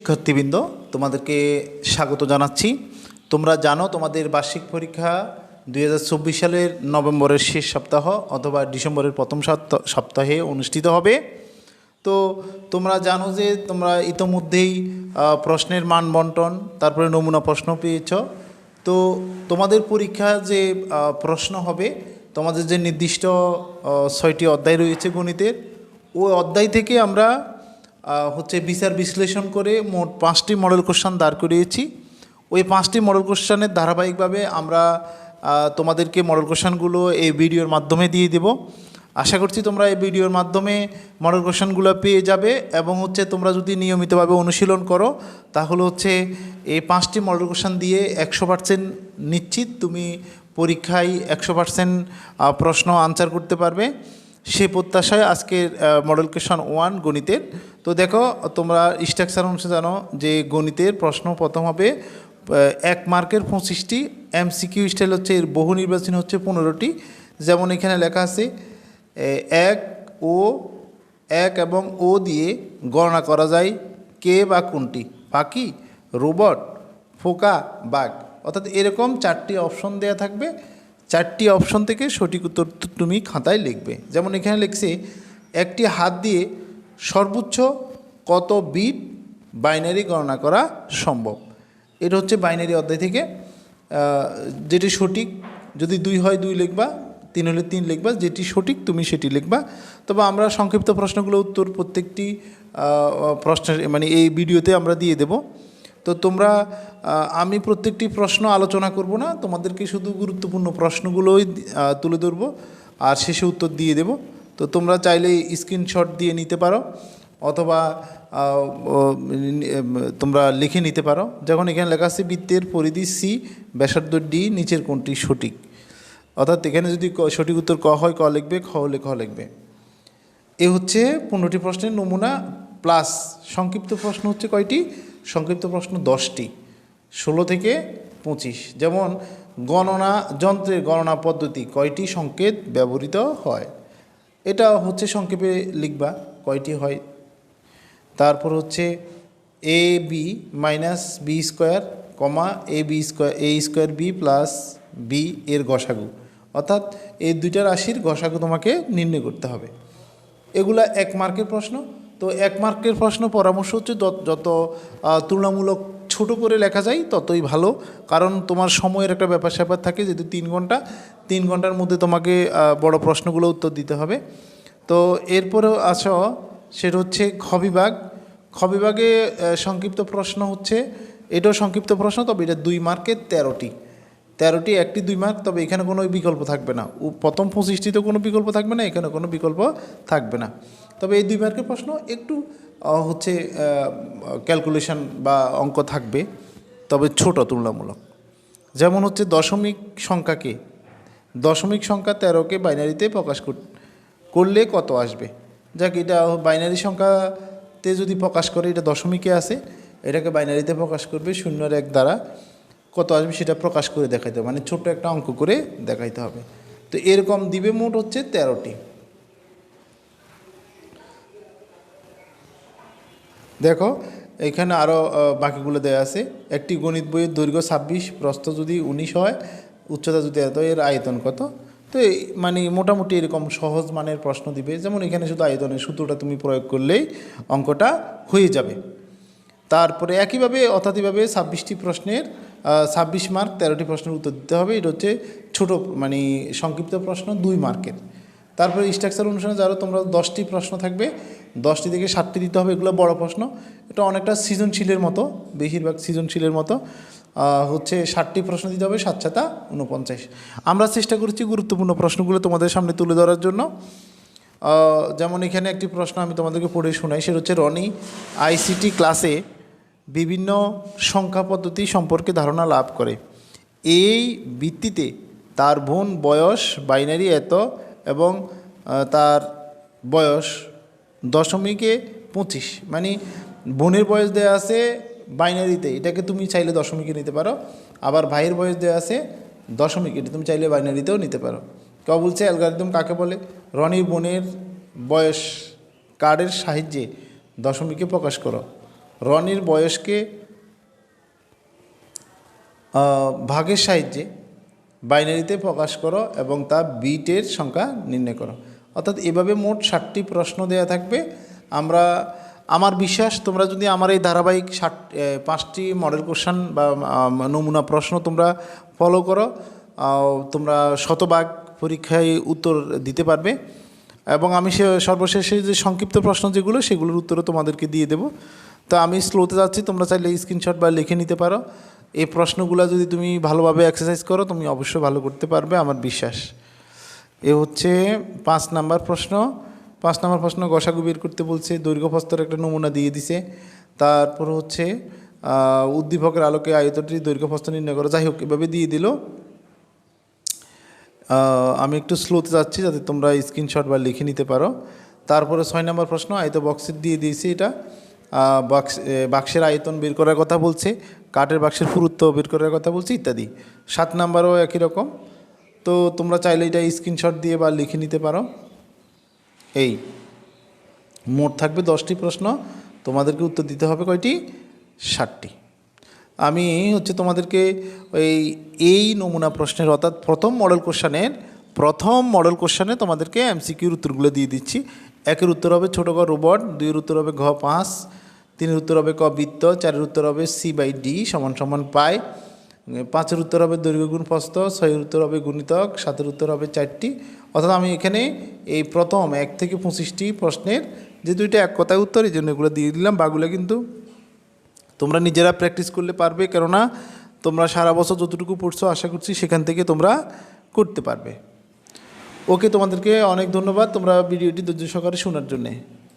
শিক্ষার্থীবৃন্দ, তোমাদেরকে স্বাগত জানাচ্ছি। তোমরা জানো তোমাদের বার্ষিক পরীক্ষা দু হাজার চব্বিশ সালের নভেম্বরের শেষ সপ্তাহ অথবা ডিসেম্বরের প্রথম সপ্তাহ- অনুষ্ঠিত হবে। তো তোমরা জানো যে তোমরা ইতোমধ্যেই প্রশ্নের মান বন্টন, তারপরে নমুনা প্রশ্ন পেয়েছ। তো তোমাদের পরীক্ষা যে প্রশ্ন হবে, তোমাদের যে নির্দিষ্ট ছয়টি অধ্যায় রয়েছে গণিতের, ওই অধ্যায় থেকে আমরা হচ্ছে বিচার বিশ্লেষণ করে মোট পাঁচটি মডেল কোশ্চান দাঁড় করিয়েছি। ওই পাঁচটি মডেল কোশ্চানের ধারাবাহিকভাবে আমরা তোমাদেরকে মডেল কোশ্চানগুলো এই ভিডিওর মাধ্যমে দিয়ে দেব। আশা করছি তোমরা এই ভিডিওর মাধ্যমে মডেল কোশ্চানগুলো পেয়ে যাবে এবং হচ্ছে তোমরা যদি নিয়মিতভাবে অনুশীলন করো, তাহলে হচ্ছে এই পাঁচটি মডেল কোশ্চান দিয়ে একশো পার্সেন্ট নিশ্চিত তুমি পরীক্ষায় একশো পার্সেন্ট প্রশ্ন আনসার করতে পারবে। সে প্রত্যাশায় আজকের মডেল কোয়েশন ওয়ান গণিতের। তো দেখো, তোমরা স্ট্রাকচার অনুসারে জানো যে গণিতের প্রশ্ন প্রথম হবে এক মার্কের পঁচিশটি এমসিকিউ স্টাইল হচ্ছে এর বহু নির্বাচন হচ্ছে পনেরোটি। যেমন এখানে লেখা আছে এক, ও, এক এবং ও দিয়ে গণনা করা যায় কে বা কোনটি? পাখি, রোবট, ফোকা, বাঘ। অর্থাৎ এরকম চারটি অপশন দেয়া থাকবে। চারটি অপশন থেকে সঠিক উত্তর তুমি খাতায় লিখবে। যেমন এখানে লিখছে, একটি হাত দিয়ে সর্বোচ্চ কত বিট বাইনারি গণনা করা সম্ভব? এটা হচ্ছে বাইনারি অধ্যায় থেকে যেটি সঠিক, যদি দুই হয় দুই লিখবা, তিন হলে তিন লিখবা, যেটি সঠিক তুমি সেটি লিখবা। তবে আমরা সংক্ষিপ্ত প্রশ্নগুলো উত্তর প্রত্যেকটি প্রশ্নের মানে এই ভিডিওতে আমরা দিয়ে দেব। তো তোমরা আমি প্রত্যেকটি প্রশ্ন আলোচনা করব না, তোমাদেরকে শুধু গুরুত্বপূর্ণ প্রশ্নগুলোই তুলে ধরবো আর শেষে উত্তর দিয়ে দেব। তো তোমরা চাইলে স্ক্রিনশট দিয়ে নিতে পারো অথবা তোমরা লিখে নিতে পারো। যখন এখানে লেখা আছে, বৃত্তের পরিধি সি ব্যাসার্ধ ডি নিচের কোনটি সঠিক। অর্থাৎ এখানে যদি সঠিক উত্তর ক হয়, ক লিখবে, খ হলে খ লিখবে। এ হচ্ছে পনেরোটি প্রশ্নের নমুনা, প্লাস সংক্ষিপ্ত প্রশ্ন হচ্ছে কয়টি? সংক্ষিপ্ত প্রশ্ন দশটি, ষোলো থেকে পঁচিশ। যেমন, গণনা, যন্ত্রের গণনা পদ্ধতি কয়টি সংকেত ব্যবহৃত হয়? এটা হচ্ছে সংক্ষেপে লিখবা, কয়টি হয়? তারপর হচ্ছে A B minus B square comma A B square A square B plus B এর গসাগু অর্থাৎ এই দুইটা রাশির গসাগু তোমাকে নির্ণয় করতে হবে। এগুলা এক মার্কের প্রশ্ন তো এক মার্কের প্রশ্ন, পরামর্শ হচ্ছে যত- তুলনামূলক ছোট করে লেখা যায়, ততই ভালো। কারণ তোমার সময়ের একটা ব্যাপার স্যাপার থাকে, যেহেতু তিন ঘণ্টা, তিন ঘণ্টার মধ্যে তোমাকে বড় প্রশ্নগুলো উত্তর দিতে হবে। তো এরপরেও আসো সেটা হচ্ছে খ বিভাগ খ বিভাগে সংক্ষিপ্ত প্রশ্ন হচ্ছে, এটাও সংক্ষিপ্ত প্রশ্ন, তবে এটা দুই মার্কের তেরোটি। তেরোটি, একটি, দুই মার্ক, তবে এখানে কোনো বিকল্প থাকবে না। প্রথম পঁচিশটিতে কোনো বিকল্প থাকবে না, এখানে কোনো বিকল্প থাকবে না। তবে এই দুই মার্কের প্রশ্ন একটু হচ্ছে ক্যালকুলেশন বা অঙ্ক থাকবে, তবে ছোট, তুলনামূলক। যেমন হচ্ছে দশমিক সংখ্যাকে, দশমিক সংখ্যা তেরোকে বাইনারিতে প্রকাশ করলে কত আসবে? যাক, এটা বাইনারি সংখ্যাতে যদি প্রকাশ করে, এটা দশমিকে আসে, এটাকে বাইনারিতে প্রকাশ করবে শূন্যর এক দ্বারা। কত আসবে সেটা প্রকাশ করে দেখাইতে হবে। মানে ছোট্ট একটা অঙ্ক করে দেখাইতে হবে। তো এরকম দিবে মোট হচ্ছে তেরোটি। দেখো, এখানে আরও বাকিগুলো দেওয়া আছে। একটি গণিত বইয়ের দৈর্ঘ্য ছাব্বিশ, প্রস্থ যদি উনিশ হয়, উচ্চতা যদি এত, এর আয়তন কত? তো মানে মোটামুটি এরকম সহজ মানের প্রশ্ন দিবে। যেমন এখানে শুধু আয়তনের সূত্রটা তুমি প্রয়োগ করলেই অঙ্কটা হয়ে যাবে। তারপরে একইভাবে অর্থাৎভাবে ছাব্বিশটি প্রশ্নের ছাব্বিশ মার্ক, তেরোটি প্রশ্নের উত্তর দিতে হবে। এটা হচ্ছে ছোট মানে সংক্ষিপ্ত প্রশ্ন, দুই মার্কের। তারপরে স্ট্রাকচার অনুসারে যারা তোমরা দশটি প্রশ্ন থাকবে, দশটি থেকে সাতটি দিতে হবে, এগুলো বড় প্রশ্ন। এটা অনেকটা সৃজনশীলের মতো, বেশিরভাগ সৃজনশীলের মতো। হচ্ছে ষাটটি প্রশ্ন দিতে হবে, সাত সাতা উনপঞ্চাশ আমরা চেষ্টা করছি গুরুত্বপূর্ণ প্রশ্নগুলো তোমাদের সামনে তুলে ধরার জন্য। যেমন এখানে একটি প্রশ্ন আমি তোমাদেরকে পড়ে শোনাই, সেটা হচ্ছে রনি আইসিটি ক্লাসে বিভিন্ন সংখ্যা পদ্ধতি সম্পর্কে ধারণা লাভ করে। এই ভিত্তিতে তার বোন বয়স বাইনারি এত এবং তার বয়স দশমিকে পঁচিশ। মানে বোনের বয়স দেওয়া আছে বাইনারিতে এটাকে তুমি চাইলে দশমিকে নিতে পারো। আবার ভাইয়ের বয়স দেওয়া আছে দশমিক, এটা তুমি চাইলে বাইনারিতেও নিতে পারো। কেউ বলছে অ্যালগারিদম কাকে বলে? রনির বোনের বয়স কার্ডের সাহায্যে দশমিকে প্রকাশ করো। রনির বয়সকে ভাগের সাহায্যে বাইনারিতে প্রকাশ করো এবং তা বিটের সংখ্যা নির্ণয় করো। অর্থাৎ এভাবে মোট ষাটটি প্রশ্ন দেয়া থাকবে। আমরা, আমার বিশ্বাস তোমরা যদি আমার এই ধারাবাহিক ষাট পাঁচটি মডেল কোশ্চান বা নমুনা প্রশ্ন তোমরা ফলো করো তোমরা শতভাগ পরীক্ষায় উত্তর দিতে পারবে। এবং আমি সে, সর্বশেষে যে সংক্ষিপ্ত প্রশ্ন যেগুলো, সেগুলোর উত্তরও তোমাদেরকে দিয়ে দেবো। তো আমি স্লোতে যাচ্ছি, তোমরা চাইলে স্ক্রিনশট বা লিখে নিতে পারো। এই প্রশ্নগুলো যদি তুমি ভালোভাবে এক্সারসাইজ করো, তুমি অবশ্যই ভালো করতে পারবে, আমার বিশ্বাস। এ হচ্ছে পাঁচ নাম্বার প্রশ্ন। পাঁচ নাম্বার প্রশ্ন, গসাগু বের করতে বলছে, দৈর্ঘ্য প্রস্তর একটা নমুনা দিয়ে দিছে। তারপর হচ্ছে উদ্দীপকের আলোকে আয়তটি দৈর্ঘ্য নির্ণয় করো। যাই হোক, এভাবে দিয়ে দিল। আমি একটু স্লোতে যাচ্ছি যাতে তোমরা স্ক্রিনশট বা লিখে নিতে পারো। তারপরে ছয় নম্বর প্রশ্ন আয়ত বক্সের দিয়ে দিয়েছি এটা। বাক্স বাক্সের আয়তন বের করার কথা বলছে, কাঠের বাক্সের পুরুত্ব বের করার কথা বলছে, ইত্যাদি। সাত নাম্বারও একই রকম। তো তোমরা চাইলে এটা স্ক্রিনশট দিয়ে বা লিখে নিতে পারো। এই, মোট থাকবে দশটি প্রশ্ন। তোমাদেরকে উত্তর দিতে হবে কয়টি? ষাটটি আমি হচ্ছে তোমাদেরকে ওই এই নমুনা প্রশ্নের অর্থাৎ প্রথম মডেল কোশ্চানের প্রথম মডেল কোশ্চানে তোমাদেরকে এমসিকিউর উত্তরগুলো দিয়ে দিচ্ছি। একের উত্তর হবে ছোটো ক রোবট, দুইয়ের উত্তর হবে ঘ পাঁচ, তিনের উত্তর হবে ক বৃত্ত, চারের উত্তর হবে সি বাই ডি সমান সমান পাই। পাঁচের উত্তর হবে দৈর্ঘ্য গুণ প্রস্থ, ছয়ের উত্তর হবে গুণিতক, সাতের উত্তর হবে চারটি। অর্থাৎ আমি এখানে এই প্রথম এক থেকে পঁচিশটি প্রশ্নের যে দুইটা এক কথায় উত্তর, এই জন্য এগুলো দিয়ে দিলাম। বাগুলো কিন্তু তোমরা নিজেরা প্র্যাকটিস করলে পারবে, কেননা তোমরা সারা বছর যতটুকু পড়ছো, আশা করছি সেখান থেকে তোমরা করতে পারবে। ওকে তোমাদেরকে অনেক ধন্যবাদ তোমরা ভিডিওটি ধৈর্য সহকারে শোনার জন্যে।